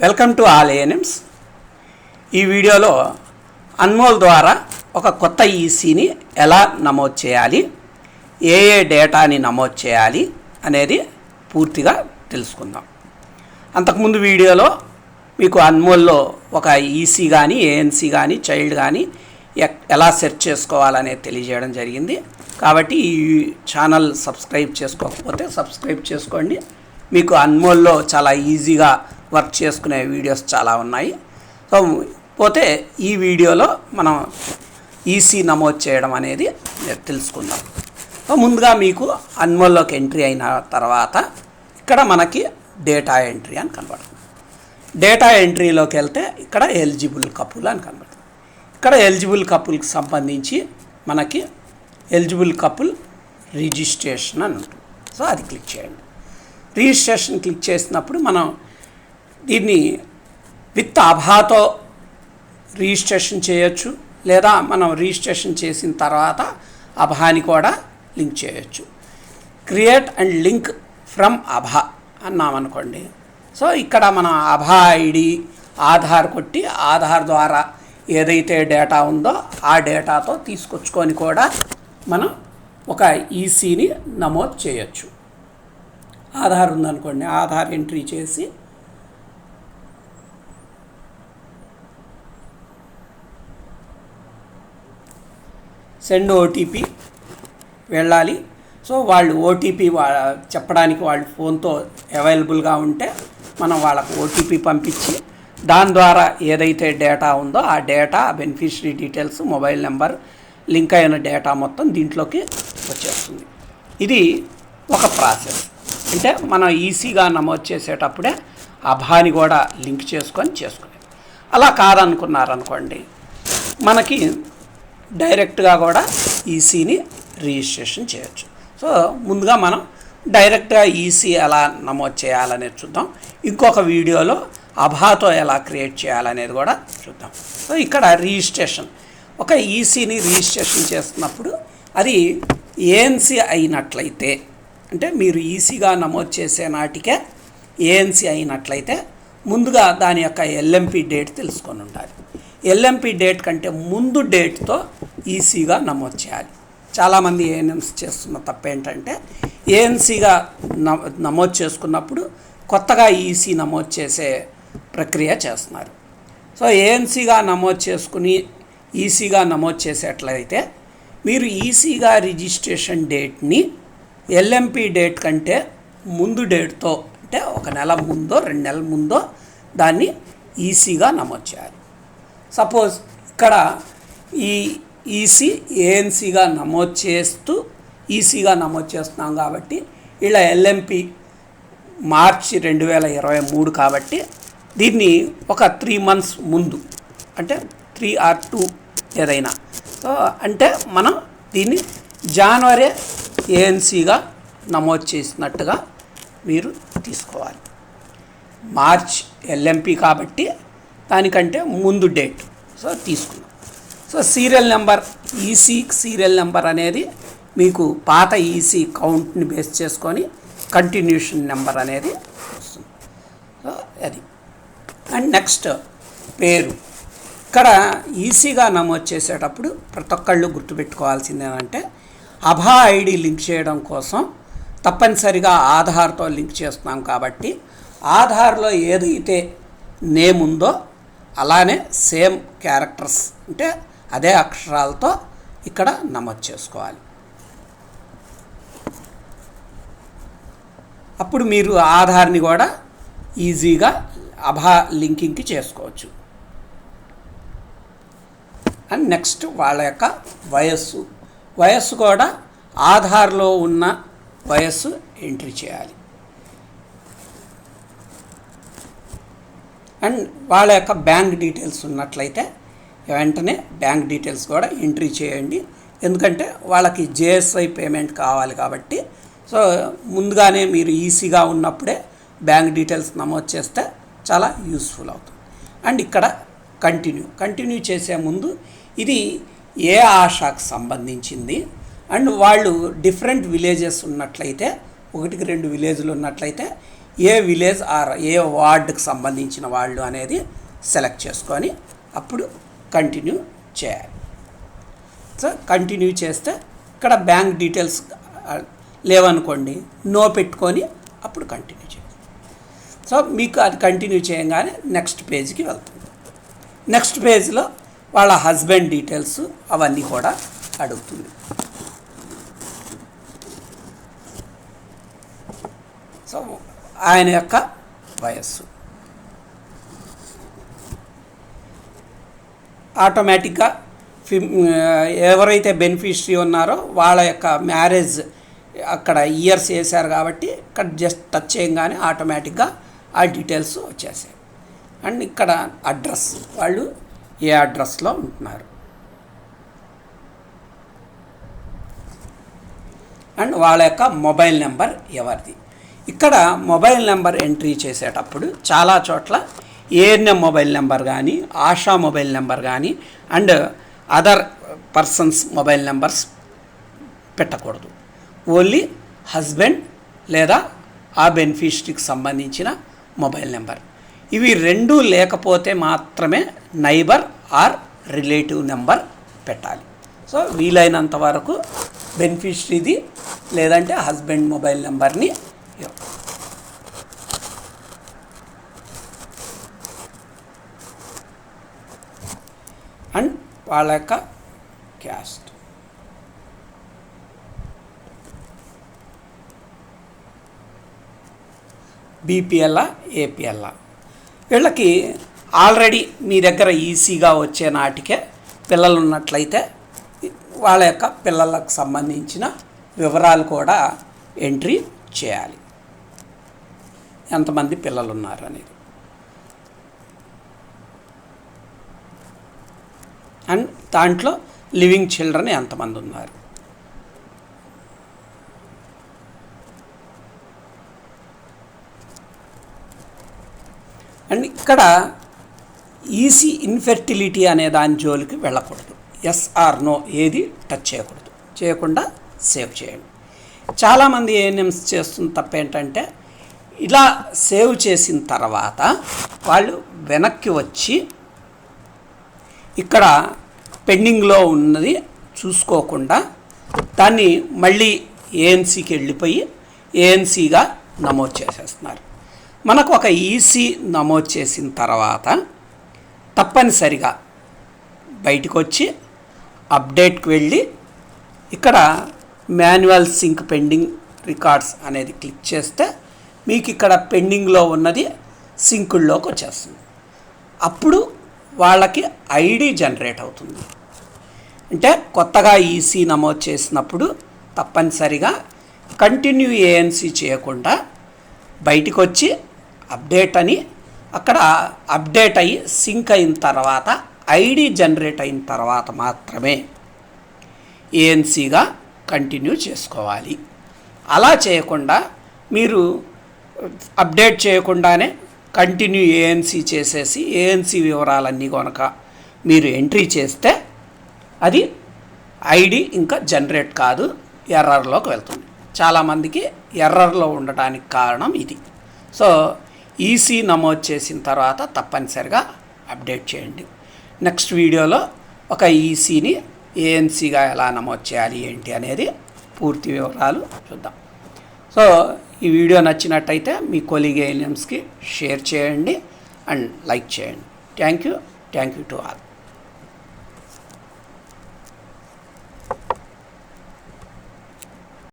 Welcome to all ANMs ఈ వీడియోలో అన్మోల్ ద్వారా ఒక కొత్త ఈసీని ఎలా నమోదు చేయాలి ఏ ఏ డేటాని నమోదు చేయాలి అనేది పూర్తిగా తెలుసుకుందాం. అంతకుముందు వీడియోలో మీకు అన్మోల్లో ఒక ఈసీ కానీ ఏఎన్సీ కానీ చైల్డ్ కానీ ఎక్- ఎలా సెర్చ్ చేసుకోవాలనేది తెలియజేయడం జరిగింది. కాబట్టి ఈ ఛానల్ సబ్స్క్రైబ్ చేసుకోకపోతే సబ్స్క్రైబ్ చేసుకోండి. మీకు అన్మోల్లో చాలా ఈజీగా వర్క్ చేసుకునే వీడియోస్ చాలా ఉన్నాయి. సో పోతే ఈ వీడియోలో మనం ఈసీ నమోదు చేయడం అనేది తెలుసుకుందాం. సో ముందుగా మీకు అన్మోల్లోకి ఎంట్రీ అయిన తర్వాత ఇక్కడ మనకి డేటా ఎంట్రీ అని కనబడుతుంది. డేటా ఎంట్రీలోకి వెళ్తే ఇక్కడ ఎలిజిబుల్ కపుల్ అని కనబడుతుంది. ఇక్కడ ఎలిజిబుల్ కపుల్కి సంబంధించి మనకి ఎలిజిబుల్ కపుల్ రిజిస్ట్రేషన్ అని ఉంటుంది. సో అది క్లిక్ చేయండి. రిజిస్ట్రేషన్ క్లిక్ చేసినప్పుడు మనం దీన్ని విత్ అభాతో రిజిస్ట్రేషన్ చేయొచ్చు లేదా మనం రిజిస్ట్రేషన్ చేసిన తర్వాత అభాని కూడా లింక్ చేయొచ్చు. క్రియేట్ అండ్ లింక్ ఫ్రమ్ అభా అన్నామనుకోండి. సో ఇక్కడ మనం అభా ఐడి ఆధార్ కొట్టి ఆధార్ ద్వారా ఏదైతే డేటా ఉందో ఆ డేటాతో తీసుకొచ్చుకొని కూడా మనం ఒక ఈసీని నమోదు చేయొచ్చు. ఆధార్ ఉందనుకోండి ఆధార్ ఎంట్రీ చేసి సెండ్ ఓటీపీ వెళ్ళాలి. సో వాళ్ళు ఓటీపీ వా చెప్పడానికి వాళ్ళు ఫోన్తో అవైలబుల్గా ఉంటే మనం వాళ్ళకు ఓటీపీ పంపించి దాని ద్వారా ఏదైతే డేటా ఉందో ఆ data beneficiary details mobile number link అయిన డేటా మొత్తం దీంట్లోకి వచ్చేస్తుంది. ఇది ఒక ప్రాసెస్. అంటే మనం ఈసీగా నమోదు చేసేటప్పుడే అభాని కూడా లింక్ చేసుకొని చేసుకునేది. అలా కాదనుకున్నారనుకోండి మనకి డైరెక్ట్గా కూడా ఈసీని రిజిస్ట్రేషన్ చేయొచ్చు. సో ముందుగా మనం డైరెక్ట్గా ఈసీ ఎలా నమోదు చేయాలనేది చూద్దాం. ఇంకొక వీడియోలో అభాతో ఎలా క్రియేట్ చేయాలనేది కూడా చూద్దాం. సో ఇక్కడ రిజిస్ట్రేషన్. ఒక ఈసీని రిజిస్ట్రేషన్ చేస్తున్నప్పుడు అది ఏఎన్సీ అయినట్లయితే అంటే మీరు ఈసీగా నమోదు చేసే నాటికే ఏఎన్సీ అయినట్లయితే ముందుగా దాని యొక్క ఎల్ఎంపి డేట్ తెలుసుకొని ఉండాలి. ఎల్ఎంపి డేట్ కంటే ముందు డేట్తో ఈసీగా నమోదు చేయాలి. చాలామంది ఏఎన్ఎంస్ చేస్తున్న తప్పు ఏంటంటే ఏఎన్సీగా నమోదు చేసుకున్నప్పుడు కొత్తగా ఈసీ నమోదు చేసే ప్రక్రియ చేస్తున్నారు. సో ఏఎన్సీగా నమోదు చేసుకుని ఈసీగా నమోదు చేసేట్లయితే మీరు ఈసీగా రిజిస్ట్రేషన్ డేట్ని ఎల్ఎంపి డేట్ కంటే ముందు డేట్తో అంటే ఒక నెల ముందో రెండు నెలల ముందో దాన్ని ఈసీగా నమోదు చేయాలి. సపోజ్ ఇక్కడ ఈ ఈసీ ఏఎన్సీగా నమోదు చేస్తూ ఈసీగా నమోదు చేస్తున్నాం కాబట్టి ఇలా ఎల్ఎంపి మార్చి రెండు వేల ఇరవై మూడు కాబట్టి దీన్ని ఒక త్రీ మంత్స్ ముందు అంటే త్రీ ఆర్ టూ ఏదైనా. సో అంటే మనం దీన్ని జనవరి ఏఎన్సీగా నమోదు చేసినట్టుగా మీరు తీసుకోవాలి. మార్చ్ ఎల్ఎంపి కాబట్టి దానికంటే ముందు డేట్. సో తీసుకున్నాం so serial number EC serial number అనేది మీకు పాత ఈసీ కౌంట్ని బేస్ చేసుకొని కంటిన్యూషన్ నెంబర్ అనేది వస్తుంది. సో అది. అండ్ నెక్స్ట్ పేరు. ఇక్కడ ఈసీగా నమోదు చేసేటప్పుడు ప్రతి ఒక్కళ్ళు గుర్తుపెట్టుకోవాల్సింది ఏంటంటే అభా ఐడి లింక్ చేయడం కోసం తప్పనిసరిగా ఆధార్తో లింక్ చేస్తున్నాం కాబట్టి ఆధార్లో ఏదైతే నేమ్ ఉందో అలానే సేమ్ క్యారెక్టర్స్ అంటే అదే అక్షరాలతో ఇక్కడ నమోదు చేసుకోవాలి. అప్పుడు మీరు ఆధార్ని కూడా ఈజీగా అభా లింకింగ్కి చేసుకోవచ్చు. అండ్ నెక్స్ట్ వాళ్ళ యొక్క వయస్సు. వయస్సు కూడా ఆధార్లో ఉన్న వయస్సు ఎంట్రీ చేయాలి. అండ్ వాళ్ళ యొక్క బ్యాంక్ డీటెయిల్స్ ఉన్నట్లయితే వెంటనే బ్యాంక్ డీటెయిల్స్ కూడా ఎంట్రీ చేయండి. ఎందుకంటే వాళ్ళకి జేఎస్ఐ పేమెంట్ కావాలి కాబట్టి. సో ముందుగానే మీరు ఈసీగా ఉన్నప్పుడే బ్యాంక్ డీటెయిల్స్ నమోదు చేస్తే చాలా యూస్ఫుల్ అవుతుంది. అండ్ ఇక్కడ కంటిన్యూ. కంటిన్యూ చేసే ముందు ఇది ఏ ఆశాకు సంబంధించింది? అండ్ వాళ్ళు డిఫరెంట్ విలేజెస్ ఉన్నట్లయితే ఒకటికి రెండు విలేజ్లు ఉన్నట్లయితే ఏ విలేజ్ ఆర్ ఏ వార్డుకు సంబంధించిన వాళ్ళు అనేది సెలెక్ట్ చేసుకొని అప్పుడు కంటిన్యూ చేయాలి. సో కంటిన్యూ చేస్తే ఇక్కడ బ్యాంక్ డీటెయిల్స్ లేవనుకోండి నో పెట్టుకొని అప్పుడు కంటిన్యూ చేయాలి. సో మీకు అది కంటిన్యూ చేయగానే నెక్స్ట్ పేజ్కి వెళ్తుంది నెక్స్ట్ పేజ్లో వాళ్ళ హస్బెండ్ డీటెయిల్స్ అవన్నీ కూడా అడుగుతుంది. సో ఆయన యొక్క వయస్సు. ఆటోమేటిక్గా ఫిమ్ ఎవరైతే బెనిఫిషరీ ఉన్నారో వాళ్ళ యొక్క మ్యారేజ్ అక్కడ ఇయర్స్ వేశారు కాబట్టి ఇక్కడ జస్ట్ టచ్ చేయగానే ఆటోమేటిక్గా ఆ డీటెయిల్స్ వచ్చేసాయి. అండ్ ఇక్కడ అడ్రస్ వాళ్ళు ఏ అడ్రస్లో ఉంటున్నారు. అండ్ వాళ్ళ యొక్క మొబైల్ నెంబర్ ఎవరిది? ఇక్కడ మొబైల్ నెంబర్ ఎంట్రీ చేసేటప్పుడు చాలా చోట్ల ఏఎన్ఎం మొబైల్ నెంబర్ కానీ ఆశా మొబైల్ నెంబర్ కానీ and other persons mobile numbers పెట్టకూడదు. ఓన్లీ హస్బెండ్ లేదా ఆ బెనిఫిషరీకి సంబంధించిన మొబైల్ నెంబర్. ఇవి రెండూ లేకపోతే మాత్రమే నైబర్ ఆర్ రిలేటివ్ నెంబర్ పెట్టాలి. సో వీలైనంత వరకు బెనిఫిషరీది లేదంటే హస్బెండ్ మొబైల్ నెంబర్ని Ja. అండ్ వాళ్ళ యొక్క క్యాస్ట్ బీపీఎల్లా ఏపీఎల్లా వీళ్ళకి ఆల్రెడీ మీ దగ్గర ఈసీగా వచ్చే నాటికే పిల్లలు ఉన్నట్లయితే వాళ్ళ యొక్క పిల్లలకు సంబంధించిన వివరాలు కూడా ఎంట్రీ చేయాలి. ఎంతమంది పిల్లలు ఉన్నారు అనేది. అండ్ దాంట్లో లివింగ్ చిల్డ్రన్ ఎంతమంది ఉన్నారు? అండ్ ఇక్కడ ఈసీ ఇన్ఫెర్టిలిటీ అనే దాని జోలికి వెళ్ళకూడదు. ఎస్ఆర్ నో ఏది టచ్ చేయకూడదు. చేయకుండా సేవ్ చేయండి. చాలామంది ఏఎన్ఎంస్ చేస్తున్న తప్ప ఏంటంటే ఇలా సేవ్ చేసిన తర్వాత వాళ్ళు వెనక్కి వచ్చి ఇక్కడ పెండింగ్లో ఉన్నది చూసుకోకుండా దాన్ని మళ్ళీ ఏఎన్సీకి వెళ్ళిపోయి ఏఎన్సీగా నమోదు చేసేస్తున్నారు. మనకు ఒక ఈసీ నమోదు చేసిన తర్వాత తప్పనిసరిగా బయటకు వచ్చి అప్డేట్కి వెళ్ళి ఇక్కడ మాన్యువల్ సింక్ పెండింగ్ రికార్డ్స్ అనేది క్లిక్ చేస్తే మీకు ఇక్కడ పెండింగ్లో ఉన్నది సింకుల్లోకి వచ్చేస్తుంది. అప్పుడు వాళ్ళకి ఐడి జనరేట్ అవుతుంది. అంటే కొత్తగా ఈసీ నమోదు చేసినప్పుడు తప్పనిసరిగా కంటిన్యూ ఏఎన్సీ చేయకుండా బయటికి వచ్చి అప్డేట్ అని అక్కడ అప్డేట్ అయ్యి సింక్ అయిన తర్వాత ఐడి జనరేట్ అయిన తర్వాత మాత్రమే ఏఎన్సీగా కంటిన్యూ చేసుకోవాలి. అలా చేయకుండా మీరు అప్డేట్ చేయకుండానే కంటిన్యూ ఏఎన్సీ చేసేసి ఏఎన్సీ వివరాలన్నీ కనుక మీరు ఎంట్రీ చేస్తే అది ఐడి ఇంకా జనరేట్ కాదు ఎర్రర్లోకి వెళ్తుంది. చాలామందికి ఎర్రర్లో ఉండటానికి కారణం ఇది. సో ఈసీ నమోదు చేసిన తర్వాత తప్పనిసరిగా అప్డేట్ చేయండి. నెక్స్ట్ వీడియోలో ఒక ఈసీని ఏఎన్సీగా ఎలా నమోదు చేయాలి ఏంటి అనేది పూర్తి వివరాలు చూద్దాం. సో ఈ వీడియో నచ్చినట్టయితే మీ కొలీగ్ ఏలియమ్స్కి షేర్ చేయండి అండ్ లైక్ చేయండి. Thank you thank you to all